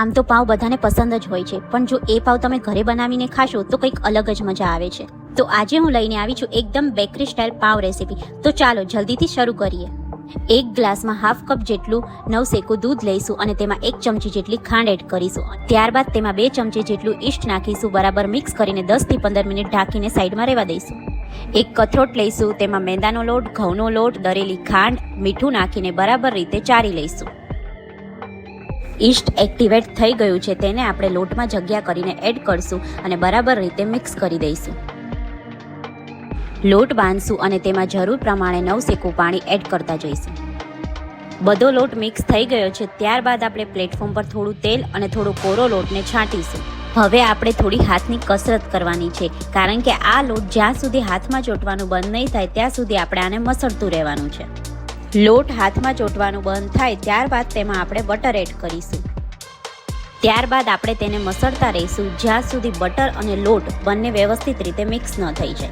આમ તો પાવ બધાને પસંદ જ હોય છે. પણ જો એ પાવ તમે ઘરે બનાવીને ખાશો, તો કંઈક અલગ જ મજા આવે છે. તો આજે હું લઈને આવી છું એકદમ બેકરી સ્ટાઇલ પાવ રેસીપી તો ચાલો, જલ્દીથી શરૂ કરીએ. એક ગ્લાસમાં હાફ કપ જેટલું નવસેકું દૂધ લઈશું અને તેમાં એક ચમચી જેટલી ખાંડ એડ કરીશું. ત્યારબાદ તેમાં બે ચમચી જેટલું ઈસ્ટ નાખીશું, બરાબર મિક્સ કરીને દસથી પંદર મિનિટ ઢાંકીને સાઈડમાં રહેવા દઈશું. એક કથરોટ લઈશું, તેમાં મેંદાનો લોટ, ઘઉંનો લોટ, દરેલી ખાંડ, મીઠું નાખીને બરાબર રીતે ચારી લઈશું. ઈસ્ટ એક્ટિવેટ થઈ ગયું છે, તેને આપણે લોટમાં જગ્યા કરીને એડ કરશું અને બરાબર રીતે મિક્સ કરી દઈશું. લોટ બાંધશું અને તેમાં જરૂર પ્રમાણે નવ સેકું પાણી એડ કરતા જઈશું. બધો લોટ મિક્સ થઈ ગયો છે, ત્યારબાદ આપણે પ્લેટફોર્મ પર થોડું તેલ અને થોડો કોરો લોટને છાંટીશું. હવે આપણે થોડી હાથની કસરત કરવાની છે, કારણ કે આ લોટ જ્યાં સુધી હાથમાં ચોંટવાનું બંધ નહીં થાય, ત્યાં સુધી આપણે આને મસળતું રહેવાનું છે. લોટ હાથમાં ચોંટવાનું બંધ થાય ત્યારબાદ તેમાં આપણે બટર એડ કરીશું. ત્યારબાદ આપણે તેને મસળતા રહીશું જ્યાં સુધી બટર અને લોટ બંને વ્યવસ્થિત રીતે મિક્સ ન થઈ જાય.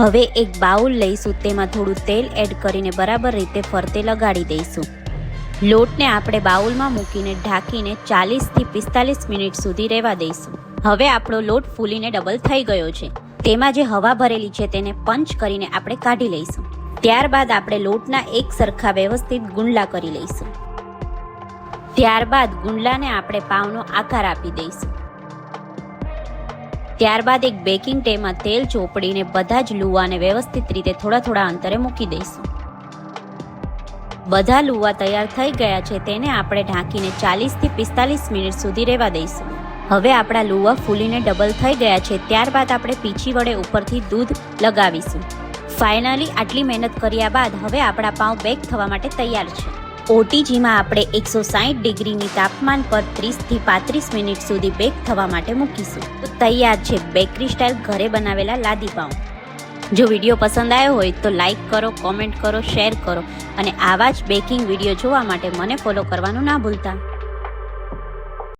હવે એક બાઉલ લઈશું તેમાં થોડું તેલ એડ કરીને બરાબર રીતે ફરતે લગાડી દઈશું. લોટને આપણે બાઉલમાં મૂકીને ઢાંકીને ચાલીસથી પિસ્તાલીસ મિનિટ સુધી રહેવા દઈશું. હવે આપણો લોટ ફૂલીને ડબલ થઈ ગયો છે. તેમાં જે હવા ભરેલી છે તેને પંચ કરીને આપણે કાઢી લઈશું. ત્યારબાદ આપણે લોટના એક સરખા વ્યવસ્થિત ગુંડલા કરી લઈશું. ત્યારબાદ ગુંડલાને આપણે પાવનો આકાર આપી દઈશું. ત્યારબાદ એક બેકિંગ ટ્રેમાં તેલ ચોપડીને બધા જ લુવાને વ્યવસ્થિત રીતે થોડા થોડા અંતરે મૂકી દઈશું. બધા લુવા તૈયાર થઈ ગયા છે તેને આપણે ઢાંકીને ચાલીસથી પિસ્તાલીસ મિનિટ સુધી રહેવા દઈશું. હવે આપણા લુવા ફૂલીને ડબલ થઈ ગયા છે ત્યારબાદ આપણે પીછી વડે ઉપરથી દૂધ લગાવીશું. ફાઇનલી આટલી મહેનત કર્યા બાદ હવે આપણા પાઉં બેક થવા માટે તૈયાર છે. ઓટીજીમાં આપણે એકસો સાહીઠ ડિગ્રીની તાપમાન પર ત્રીસથી પાંત્રીસ મિનિટ સુધી બેક થવા માટે મૂકીશું. તો તૈયાર છે બેકરી સ્ટાઇલ ઘરે બનાવેલા લાદી પાઉં. જો વીડિયો પસંદ આવ્યો હોય તો લાઇક કરો, કોમેન્ટ કરો, શેર કરો અને આવા જ બેકિંગ વીડિયો જોવા માટે મને ફોલો કરવાનું ના ભૂલતા.